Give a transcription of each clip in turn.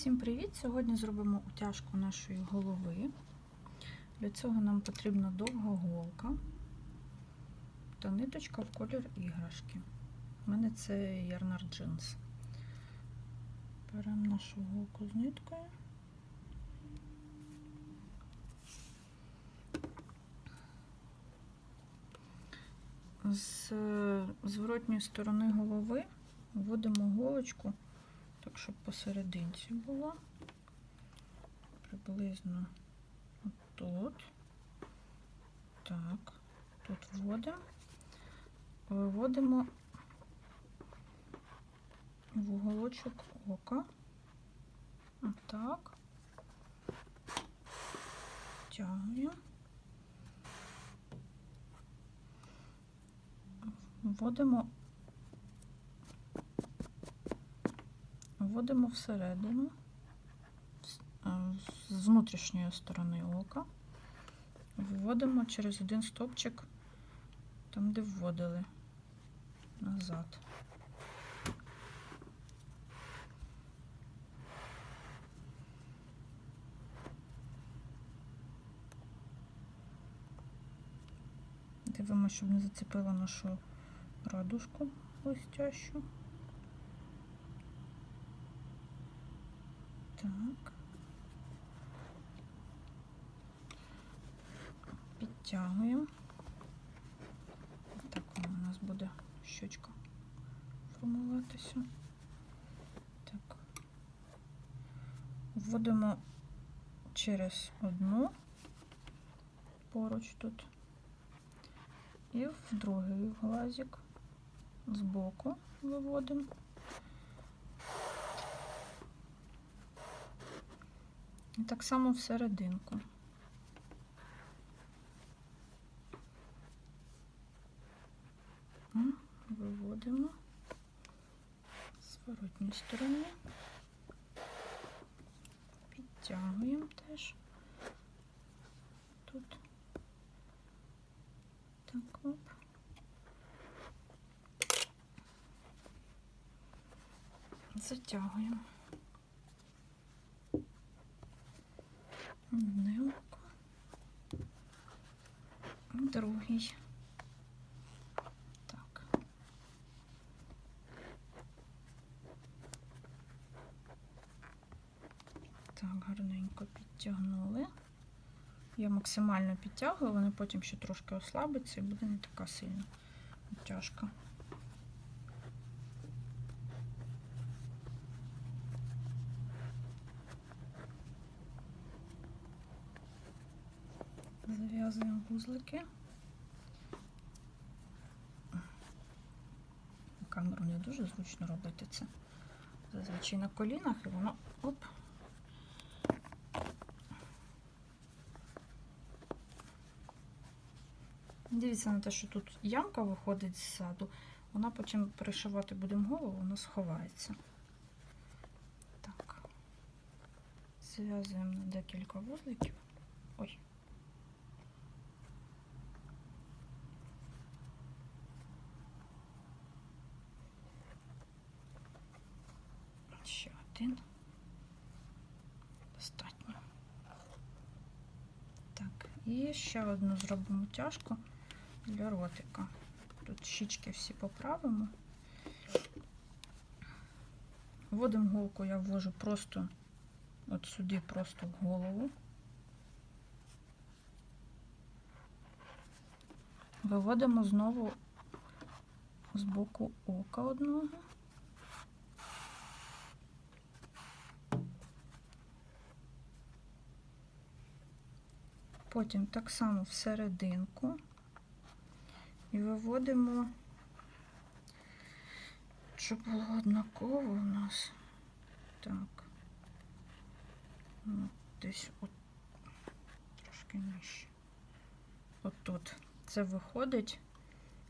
Всім привіт! Сьогодні зробимо утяжку нашої голови. Для цього нам потрібна довга голка та ниточка в колір іграшки. У мене це ярнар джинс. Беремо нашу голку з ниткою. З зворотньої сторони голови вводимо голочку так, щоб посерединці було. Приблизно тут. Так, тут вводимо, виводимо в уголочок ока. Отак. Тягуємо. Вводимо вводимо всередину з внутрішньої сторони ока, вводимо через один стопчик там, де вводили назад. Дивимося, щоб не зацепило нашу радужку блестящу. Так. Підтягуємо. Так у нас буде щочка формуватися. Так. Вводимо через одну поруч тут і в другий глазик збоку виводимо. І так само всерединку. Виводимо з воротньої сторони, підтягуємо теж тут. Так, оп. Затягуємо. Одне око. Другий. Так. Так, гарненько підтягнули. Я максимально підтягую, вони потім ще трошки ослабиться і буде не така сильна тяжка. Зав'язуємо вузлики. На камеру не дуже зручно робити це. Зазвичай на колінах і воно оп. Дивіться на те, що тут ямка виходить ззаду, вона потім перешивати будемо голову, вона сховається. Так, зв'язуємо на декілька вузликів. Ой. Ще один. Достатньо. Так, і ще одну зробимо тяжку для ротика. Тут щічки всі поправимо. Вводимо голку, я ввожу просто от сюди, просто в голову. Виводимо знову з боку ока одного. Потім так само всерединку і виводимо, щоб було однаково у нас. Так, ну, десь от трошки нижче. От тут. Це виходить,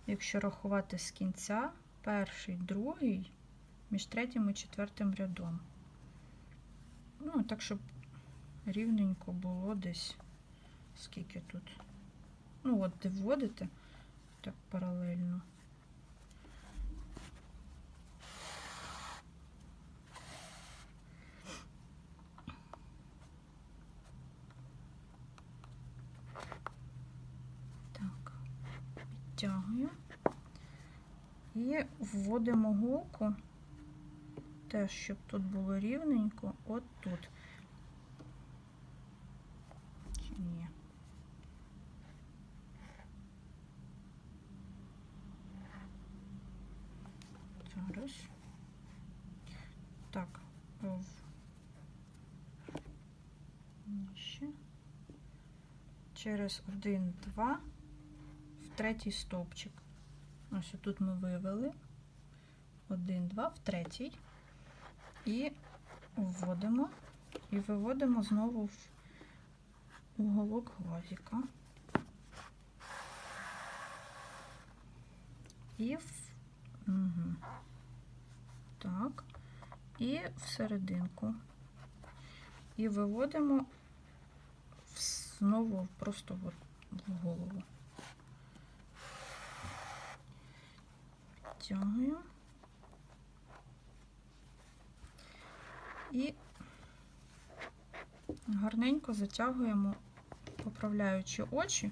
якщо рахувати з кінця, перший, другий, між третім і четвертим рядом. Ну, так, щоб рівненько було десь скільки тут. Ну, от, вводите так паралельно. Так, підтягую і вводимо голку, теж, щоб тут було рівненько, от тут. Зараз. Так. в- Нижче. Через один, два в третій стовпчик. Ось тут ми вивели. Один, два в третій. І вводимо. І виводимо знову в уголок гвоздика. І в... Угу. Так. І всерединку. І виводимо знову просто в голову. Тягуємо. І гарненько затягуємо, поправляючи очі.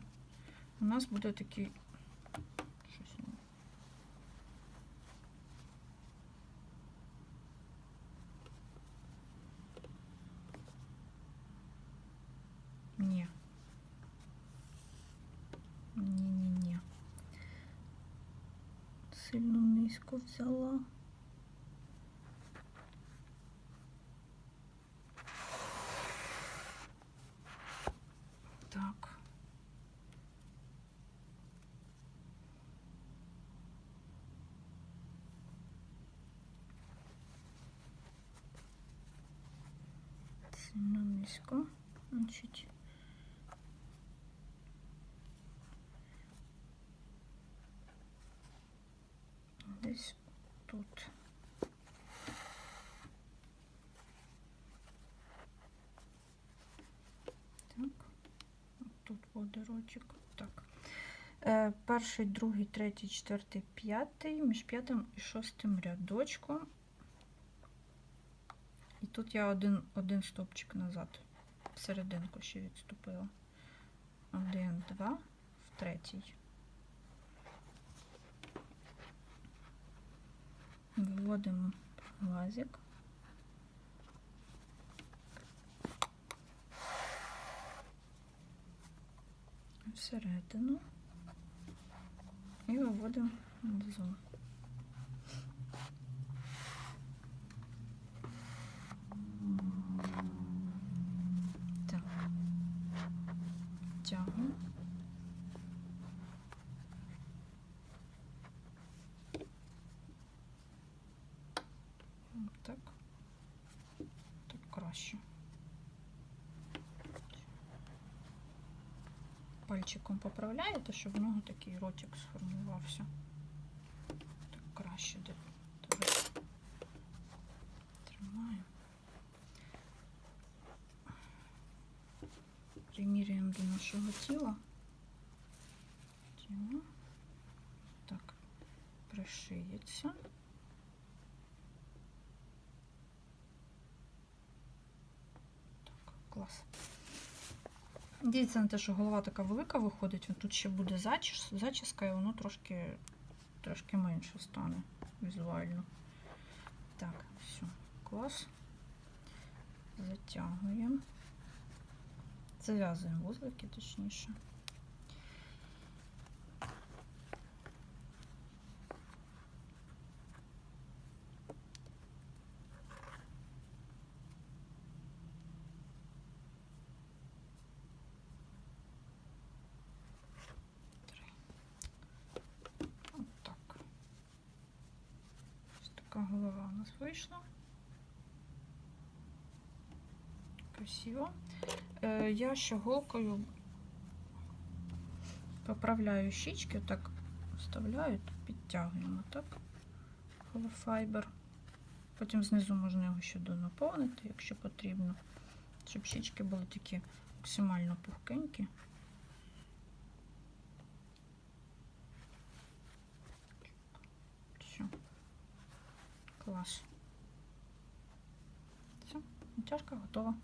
У нас буде такий взяла. Так. Сильно низько. Значить. Десь тут. Так. Тут буде рочок. Так. Е, перший, другий, третій, четвертий, п'ятий, між п'ятим і шостим рядочком. І тут я один, один стовпчик назад, в серединку ще відступила. Один, два, в третій. Виводимо глазик. Всередину і виводимо внизу. Так. Тягну. Так. Так краще. Пальчиком поправляєте, щоб в нього такий ротик сформувався. Так краще тримаю. Примірюємо до нашого тіла. Так, пришиється. Так, клас. Дивіться на те, що голова така велика виходить, тут ще буде зачіс, зачіска, і воно трошки, трошки менше стане візуально. Так, все, клас. Затягуємо. Зав'язуємо вузлики, точніше. Отак. Ось така голова у нас вийшла. Красиво. Е, я ще голкою поправляю щічки, так вставляю, підтягуємо, так? Холофайбер. Потім знизу можна його ще донаповнити, якщо потрібно, щоб щічки були такі максимально пухкенькі. Все. Клас. Все, натяжка готова.